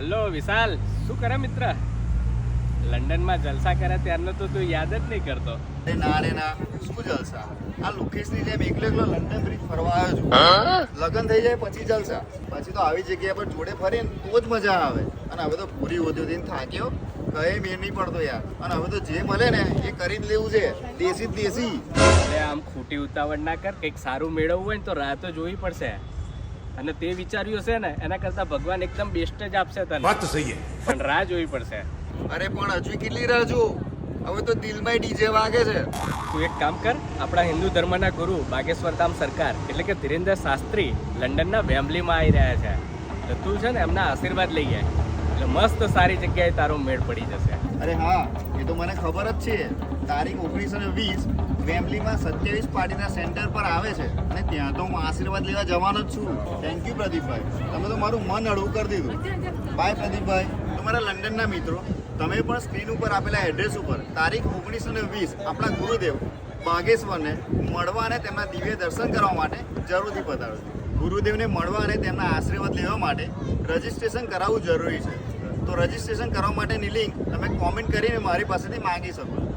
Hello વિશાલ. શું કરે મિત્ર? લંડનમાં જલસા કરે ત્યારનો તો તું યાદ જ નહીં કરતો. અરે ના રે ના. શું જલસા? આ લુકેશની જેમ એકલો એકલો લંડન બ્રિજ ફરવા આવ્યો છું. લગન થઈ જાય પછી જલસા. પછી તો આવી જગ્યા પર જોડે ફરી તો જ મજા આવે. અને હવે તો પૂરી ઉદ્યોગથી થાક્યો. કઈ મેર નહીં પડતો યાર. અને હવે તો જે મળે ને એ કરી જ લેવું છે. દેશી દેશી. આમ ખોટી ઉતાવળ ના કર. કંઈક સારું મેળવવું હોય ને તો રાહ તો જોવી પડશે. અને તે વિચાર્યું હશે ને એના કરતા ભગવાન એકદમ બેસ્ટ જ આપશે તને. વાત સહી પણ રાહ જોવી પડશે. અરે પણ હજુ કેટલી રાહ જો હવે તો દિલમાં ડીજે વાગે છે. તું એક કામ કર આપણા હિન્દુ ધર્મના ગુરુ બાગેશ્વર ધામ સરકાર એટલે કે ધીરેન્દ્ર શાસ્ત્રી લંડનના વેમ્બલીમાં આવી રહ્યા છે. તો તું છે ને એમના આશીર્વાદ લઈ જાય એટલે મસ્ત સારી જગ્યાએ તારો મેળ પડી જશે. અરે હા, એ તો મને ખબર જ છે. તારીખ ઓગણીસો ને વીસ વેમ્બલીમાં સત્યાવીસ પાર્ટીના સેન્ટર પર આવે છે અને ત્યાં તો હું આશીર્વાદ લેવા જવાનો જ છું. Thank you Pradeepbhai. તમે તો મારું મન હળવું કરી દીધું. બાય પ્રદીપભાઈ. તમારા લંડનના મિત્રો, તમે પણ સ્ક્રીન ઉપર આપેલા એડ્રેસ ઉપર તારીખ ઓગણીસો ને વીસ આપણા ગુરુદેવ બાગેશ્વરને મળવા અને તેમના દિવ્ય દર્શન કરવા માટે જરૂરથી પધારજો ગુરુદેવને મળવા અને તેમના આશીર્વાદ લેવા માટે રજીસ્ટ્રેશન કરાવવું જરૂરી છે. તો રજીસ્ટ્રેશન કરવા માટેની લિંક તમે કોમેન્ટ કરીને મારી પાસેથી માંગી શકો